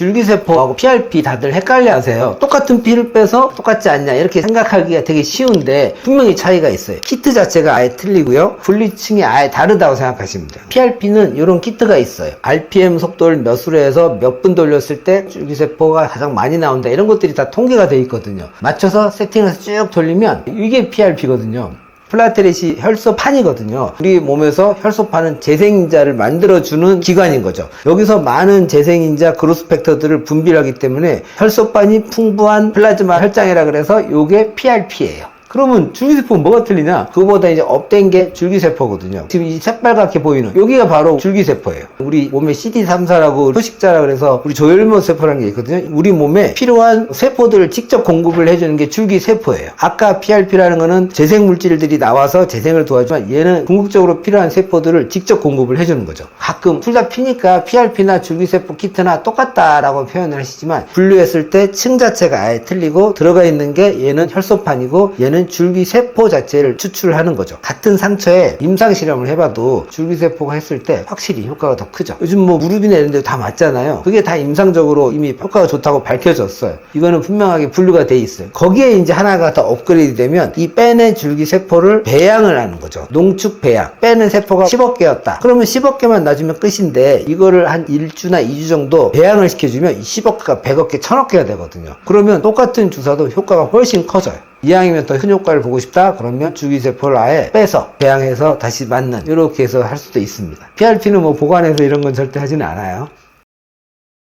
줄기세포하고 PRP 다들 헷갈려 하세요. 똑같은 피를 빼서 똑같지 않냐 이렇게 생각하기가 되게 쉬운데 분명히 차이가 있어요. 키트 자체가 아예 틀리고요. 분리층이 아예 다르다고 생각하시면 돼요. PRP는 이런 키트가 있어요. RPM 속도를 몇으로 해서 몇 분 돌렸을 때 줄기세포가 가장 많이 나온다 이런 것들이 다 통계가 돼 있거든요. 맞춰서 세팅해서 쭉 돌리면 이게 PRP거든요. 플라테렛이 혈소판이거든요. 우리 몸에서 혈소판은 재생인자를 만들어주는 기관인 거죠. 여기서 많은 재생인자 그로스펙터들을 분비하기 때문에 혈소판이 풍부한 플라즈마 혈장이라 그래서 이게 PRP예요. 그러면 줄기세포는 뭐가 틀리냐? 그거보다 이제 업된 게 줄기세포거든요. 지금 이 새빨갛게 보이는 여기가 바로 줄기세포예요. 우리 몸에 CD34라고 표식자라 그래서 우리 조혈모 세포라는 게 있거든요. 우리 몸에 필요한 세포들을 직접 공급을 해주는 게 줄기세포예요. 아까 PRP라는 거는 재생 물질들이 나와서 재생을 도와주지만 얘는 궁극적으로 필요한 세포들을 직접 공급을 해주는 거죠. 가끔 둘 다 피니까 PRP나 줄기세포 키트나 똑같다라고 표현을 하시지만 분류했을 때 층 자체가 아예 틀리고 들어가 있는 게 얘는 혈소판이고 얘는 줄기세포 자체를 추출하는 거죠. 같은 상처에 임상 실험을 해봐도 줄기세포가 했을 때 확실히 효과가 더 크죠. 요즘 뭐 무릎이나 이런 데다 맞잖아요. 그게 다 임상적으로 이미 효과가 좋다고 밝혀졌어요. 이거는 분명하게 분류가 돼 있어요. 거기에 이제 하나가 더 업그레이드 되면 이 빼낸 줄기세포를 배양을 하는 거죠. 농축 배양. 빼낸 세포가 10억 개였다. 그러면 10억 개만 놔주면 끝인데 이거를 한 1주나 2주 정도 배양을 시켜주면 이 10억 개가 100억 개, 1000억 개가 되거든요. 그러면 똑같은 주사도 효과가 훨씬 커져요. 이왕이면 더 큰 효과를 보고 싶다? 그러면 줄기세포를 아예 빼서 배양해서 다시 맞는 이렇게 해서 할 수도 있습니다. PRP는 뭐 보관해서 이런 건 절대 하지는 않아요.